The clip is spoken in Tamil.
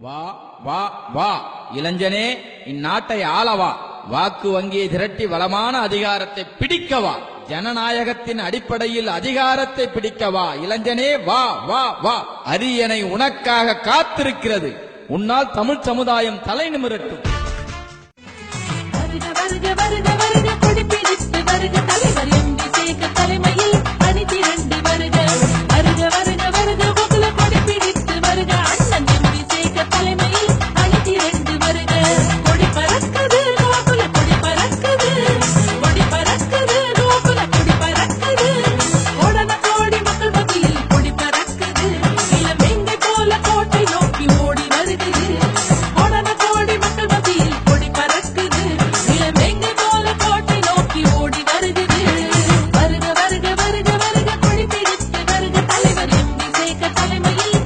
வா வா வா. இளைஞனே இந்நாட்டை ஆளவா? வாக்கு வங்கியை திரட்டி வளமான அதிகாரத்தை பிடிக்கவா? ஜனநாயகத்தின் அடிப்படையில் அதிகாரத்தை பிடிக்கவா? இளைஞனே வா வா வா. அரியணை உனக்காக காத்திருக்கிறது. உன்னால் தமிழ் சமுதாயம் தலை நிமிரட்டும். வருக வருக வருக வருக குடிப்பிடித்து வருக தலை மயில்